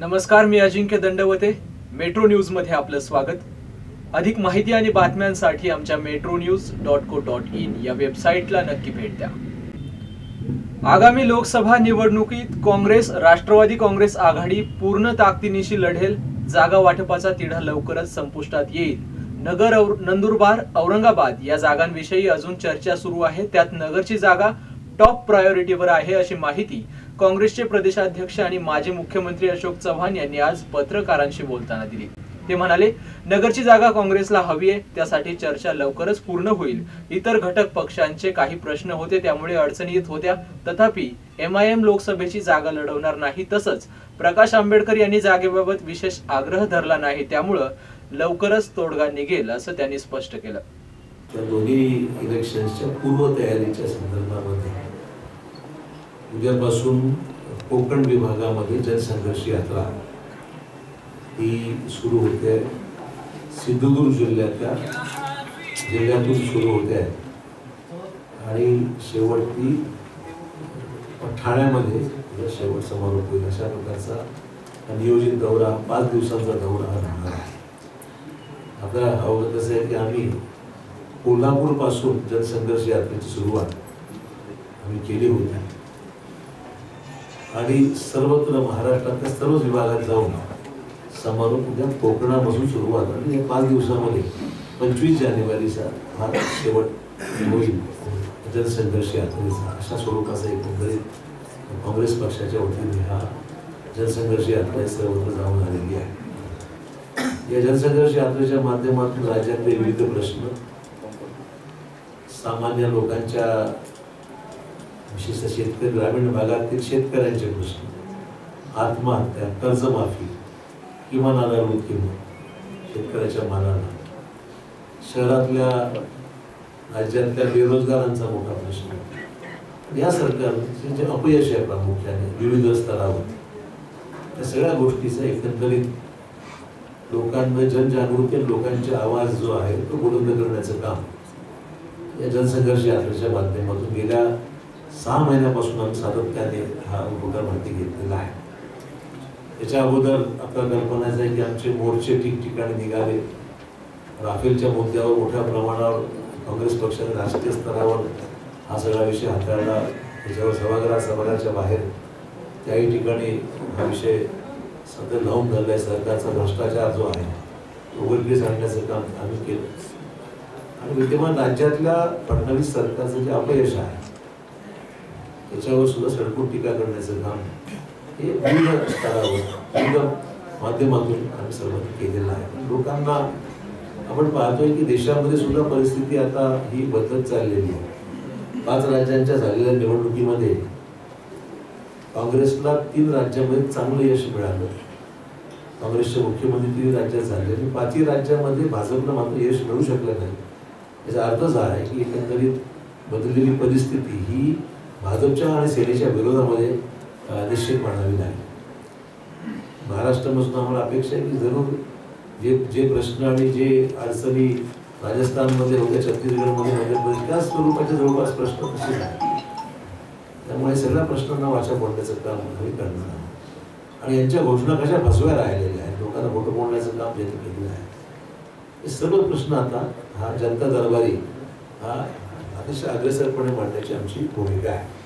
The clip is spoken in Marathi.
नमस्कार मी अजिंक्य दंडवते. मेट्रो न्यूजमध्ये आपलं स्वागत. अधिक माहिती आणि बातम्यांसाठी आमच्या metro news dot co dot in या वेबसाईटला नक्की भेट द्या. आगामी लोकसभा निवडणुकीत काँग्रेस राष्ट्रवादी काँग्रेस आघाडी पूर्ण ताकदीनिशी लढेल जागा वाटपाचा तिढा लवकरच संपुष्टात येईल. नगर और- नंदुरबार औरंगाबाद या जागांविषयी अजून चर्चा सुरू आहे. त्यात नगरची जागा टॉप प्रायोरिटीवर आहे अशी माहिती काँग्रेसचे प्रदेशाध्यक्ष आणि माजी मुख्यमंत्री अशोक चव्हाण यांनी आज पत्रकारांशी बोलताना दिली. ते म्हणाले नगरची जागा काँग्रेसला हवी आहे त्यासाठी चर्चा लवकरच पूर्ण होईल. इतर घटक पक्षांचे काही प्रश्न होते त्यामुळे अडचणी येत होत्या. तथापि एम आय एम लोकसभेची जागा लढवणार नाही तसंच प्रकाश आंबेडकर यांनी जागेबाबत विशेष आग्रह धरला नाही त्यामुळं लवकरच तोडगा निघेल असं त्यांनी स्पष्ट केलं. त्या दोन्ही इलेक्शन्सच्या पूर्वतयारीच्या संदर्भामध्ये उद्यापासून कोकण विभागामध्ये जनसंघर्ष यात्रा ही सुरू होते. आहे. सिंधुदुर्ग जिल्ह्यातल्या जिल्ह्यातून सुरू होते. आहे आणि शेवटती ठाण्यामध्ये शेवट समारोप होईल अशा प्रकारचा नियोजित दौरा पाच दिवसांचा दौरा हा राहणार आहे. आपल्याला अवगत असं आहे की आम्ही कोल्हापूरपासून जनसंघर्ष यात्रेची सुरुवात आम्ही केली होती. आणि सर्वत्र महाराष्ट्रातल्या सर्वच विभागात जाऊन समारोप उद्या कोकणापासून सुरुवात. आणि या पाच दिवसामध्ये पंचवीस जानेवारीचा हा शेवट होईल. जनसंघर्ष यात्रेचा. अशा स्वरूपाचा एकंदरीत काँग्रेस पक्षाच्या वतीने हा जनसंघर्ष यात्रा सर्वत्र जाऊन आलेली आहे. या जनसंघर्ष यात्रेच्या माध्यमातून राज्यातले विविध प्रश्न सामान्य लोकांच्या विशेषतः शेतकरी ग्रामीण भागातील शेतकऱ्यांचे प्रश्न आत्महत्या कर्जमाफी किमान आधारभूत किंमत शेतकऱ्याच्या मानाला शहरातल्या राज्यातल्या बेरोजगारांचा मोठा प्रश्न. या सरकारचे जे अपयश आहे प्रामुख्याने विविध स्तरावर त्या सगळ्या गोष्टीचा एकंदरीत लोकांना जनजागृती लोकांचे आवाज जो आहे तो बुलंद करण्याचं काम या जनसंघर्ष यात्रेच्या माध्यमातून गेल्या सहा महिन्यापासून आम्ही सातत्याने हा उपक्रम हाती घेतलेला आहे. याच्या अगोदर आपल्याला कल्पनाच आहे की आमचे मोर्चे ठिकठिकाणी निघाले. राफेलच्या मुद्द्यावर मोठ्या प्रमाणावर काँग्रेस पक्षाने राष्ट्रीय स्तरावर हा सगळा विषय हाताळला. त्याच्यावर सभागृह सभागृहाच्या बाहेर त्याही ठिकाणी हा विषय सध्या लावून झाला आहे. सरकारचा भ्रष्टाचार जो आहे तो उघडकीस आणण्याचं काम आम्ही केलं आणि विद्यमान राज्यातल्या फडणवीस सरकारचं जे अपयश आहे त्याच्यावर सुद्धा सडकून टीका करण्याचं काम हे विविध स्तरावर विविध माध्यमातून आम्ही सर्वांनी केलेलं आहे. लोकांना आपण पाहतोय की देशामध्ये सुद्धा परिस्थिती आता ही बदलत चाललेली आहे. पाच राज्यांच्या झालेल्या निवडणुकीमध्ये काँग्रेसला तीन राज्यामध्ये चांगलं यश मिळालं. काँग्रेसचे मुख्यमंत्री तीन राज्यात झाले आणि पाचही राज्यामध्ये भाजपला मात्र यश मिळू शकलं नाही. याचा अर्थच हा आहे की एकंदरीत बदललेली परिस्थिती ही भाजपच्या आणि सेनेच्या विरोधामध्ये निश्चित मांडावी लागेल. महाराष्ट्रापासून आम्हाला अपेक्षा आहे की जरूर जे जे प्रश्न आणि जे अडचणी राजस्थानमध्ये होत्या छत्तीसगडमध्ये मध्य प्रदेश त्या स्वरूपाचे जवळपास प्रश्न तसेच आहेत. त्यामुळे सगळ्या प्रश्नांना वाचा फोडण्याचं काम आम्ही करणार आहोत. आणि यांच्या घोषणा कशा फसव्या राहिलेल्या आहेत लोकांना फोटो फोडण्याचं काम ज्यांनी केलेलं आहे हे सर्व प्रश्न आता हा जनता दरबारी हा अतिशय अग्रेसरपणे मांडण्याची आमची भूमिका आहे.